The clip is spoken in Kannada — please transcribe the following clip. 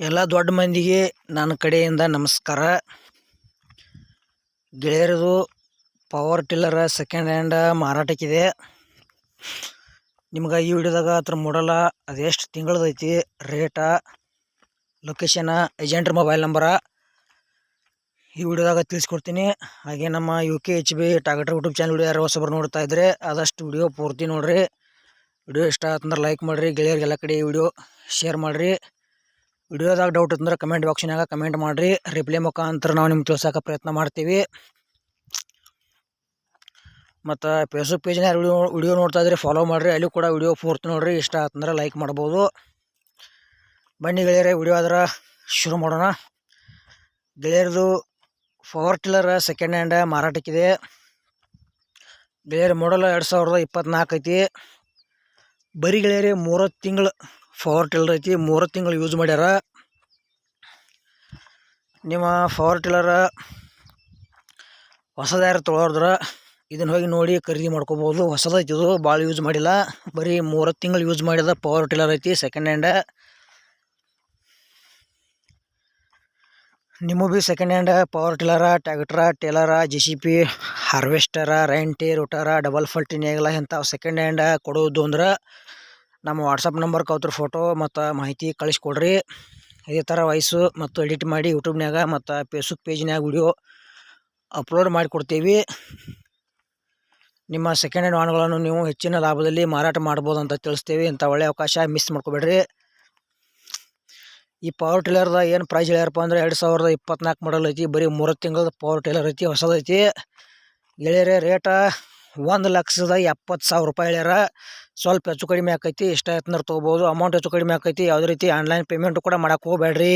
ಎಲ್ಲ ದೊಡ್ಡ ಮಂದಿಗೆ ನನ್ನ ಕಡೆಯಿಂದ ನಮಸ್ಕಾರ. ಗೆಳೆಯರದು ಪವರ್ ಟಿಲ್ಲರ್ ಸೆಕೆಂಡ್ ಹ್ಯಾಂಡ್ ಮಾರಾಟಕ್ಕಿದೆ. ನಿಮ್ಗೆ ಈ ವಿಡಿಯೋದಾಗ ಅದ್ರ ಮೂಡಲ್ಲ, ಅದೆಷ್ಟು ತಿಂಗಳದೈತಿ ರೇಟ ಲೊಕೇಶನ ಏಜೆಂಟ್ರ ಮೊಬೈಲ್ ನಂಬರ ಈ ವಿಡಿಯೋದಾಗ ತಿಳಿಸ್ಕೊಡ್ತೀನಿ. ಹಾಗೆ ನಮ್ಮ ಯು ಕೆ ಎಚ್ ಬಿ ಟಾಗಟ್ರ್ ಯೂಟ್ಯೂಬ್ ಚಾನಲ್ ವಿಡಿಯೋ ಯಾರು ಹೊಸಬ್ರು ನೋಡ್ತಾ ಇದ್ರೆ ಆದಷ್ಟು ವಿಡಿಯೋ ಪೂರ್ತಿ ನೋಡ್ರಿ. ವಿಡಿಯೋ ಇಷ್ಟ ಆತಂದ್ರೆ ಲೈಕ್ ಮಾಡಿರಿ, ಗೆಳೆಯರಿಗೆಲ್ಲ ಕಡೆ ಈ ವಿಡಿಯೋ ಶೇರ್ ಮಾಡಿರಿ. ವಿಡಿಯೋದಾಗ ಡೌಟ್ ಇತ್ತಂದ್ರೆ ಕಮೆಂಟ್ ಬಾಕ್ಸಿನಾಗ ಕಮೆಂಟ್ ಮಾಡಿರಿ. ರಿಪ್ಲೈ ಮುಖಾಂತರ ನಾವು ನಿಮ್ಗೆ ತಿಳ್ಸೋಕೆ ಪ್ರಯತ್ನ ಮಾಡ್ತೀವಿ. ಮತ್ತು ಫೇಸ್ಬುಕ್ ಪೇಜ್ನ ವಿಡಿಯೋ ವಿಡಿಯೋ ನೋಡ್ತಾ ಇದ್ರೆ ಫಾಲೋ ಮಾಡಿರಿ. ಅಲ್ಲಿ ಕೂಡ ವಿಡಿಯೋ ಪೂರ್ತಿ ನೋಡ್ರಿ. ಇಷ್ಟ ಆತಂದ್ರೆ ಲೈಕ್ ಮಾಡ್ಬೋದು. ಬನ್ನಿ ಗೆಳೆಯರೆ ವಿಡಿಯೋ ಆದ್ರೆ ಶುರು ಮಾಡೋಣ. ಗೆಳೆಯರದು ಪವರ್ ಟಿಲ್ಲರ್ ಸೆಕೆಂಡ್ ಹ್ಯಾಂಡ್ ಮಾರಾಟಕ್ಕಿದೆ. ಗೆಳೆಯರ ಮಾಡಲ್ ಎರಡು ಸಾವಿರದ ಇಪ್ಪತ್ತ್ನಾಲ್ಕು ಐತಿ. ಬರೀ ಗೆಳೆಯರಿ ಮೂರತ್ತು ತಿಂಗಳು ಪವರ್ ಟಿಲ್ಲರ್ ಐತಿ, ಮೂರು ತಿಂಗಳು ಯೂಸ್ ಮಾಡ್ಯಾರ. ನಿಮ್ಮ ಪವರ್ ಟಿಲ್ಲರ ಹೊಸದಾರು ತೊಗೊಳೋದ್ರ ಇದನ್ನು ಹೋಗಿ ನೋಡಿ ಖರೀದಿ ಮಾಡ್ಕೋಬೋದು. ಹೊಸದೈತಿ ಇದು ಭಾಳ ಯೂಸ್ ಮಾಡಿಲ್ಲ. ಬರೀ ಮೂರು ತಿಂಗಳು ಯೂಸ್ ಮಾಡಿದ ಪವರ್ ಟಿಲ್ಲರ್ ಐತಿ ಸೆಕೆಂಡ್ ಹ್ಯಾಂಡ ನಿಮಗೂ ಭೀ second hand power tiller tractor trailer G C P harvester ರೈಂಟಿ ರೋಟರ double ಫಲ್ಟಿ ನೇಗಲ ಇಂಥವು ಸೆಕೆಂಡ್ ಹ್ಯಾಂಡ ಕೊಡೋದು ಅಂದ್ರೆ ನಮ್ಮ ವಾಟ್ಸಪ್ ನಂಬರ್ ಕೌತ್ರ ಫೋಟೋ ಮತ್ತು ಮಾಹಿತಿ ಕಳಿಸ್ಕೊಡ್ರಿ. ಇದೇ ಥರ ವಾಯ್ಸು ಮತ್ತು ಎಡಿಟ್ ಮಾಡಿ ಯೂಟ್ಯೂಬ್ನಾಗ ಮತ್ತು ಫೇಸ್ಬುಕ್ ಪೇಜ್ನಾಗ ವಿಡಿಯೋ ಅಪ್ಲೋಡ್ ಮಾಡಿಕೊಡ್ತೀವಿ. ನಿಮ್ಮ ಸೆಕೆಂಡ್ ಹ್ಯಾಂಡ್ ವಾಹನಗಳನ್ನು ನೀವು ಹೆಚ್ಚಿನ ಲಾಭದಲ್ಲಿ ಮಾರಾಟ ಮಾಡ್ಬೋದು ಅಂತ ತಿಳಿಸ್ತೀವಿ. ಇಂಥ ಒಳ್ಳೆಯ ಅವಕಾಶ ಮಿಸ್ ಮಾಡ್ಕೋಬೇಡ್ರಿ. ಈ ಪವರ್ ಟಿಲ್ಲರ್ದ ಏನು ಪ್ರೈಸ್ ಹೇಳ್ಯಾರಪ್ಪ ಅಂದ್ರೆ ಎರಡು ಸಾವಿರದ ಇಪ್ಪತ್ನಾಲ್ಕು ಮಾಡಲ್ ಐತಿ. ಬರೀ ಮೂರು ತಿಂಗಳದ ಪವರ್ ಟಿಲ್ಲರ್ ಐತಿ, ಹೊಸದೈತಿ. ಗೆಳೆಯರೇ ರೇಟ ಒಂದು ಲಕ್ಷದ ಎಪ್ಪತ್ತು ಸಾವಿರ ರೂಪಾಯಿ ಹೇಳ್ಯಾರ. ಸ್ವಲ್ಪ ಹೆಚ್ಚು ಕಡಿಮೆ ಆಕೈತಿ, ಇಷ್ಟ ಆಯ್ತಂದ್ರೆ ತೊಗೋಬೋದು. ಅಮೌಂಟ್ ಹೆಚ್ಚು ಕಡಿಮೆ ಆಕೈತಿ. ಯಾವುದೇ ರೀತಿ ಆನ್ಲೈನ್ ಪೇಮೆಂಟು ಕೂಡ ಮಾಡೋಕೆ ಹೋಗ್ಬೇಡ್ರಿ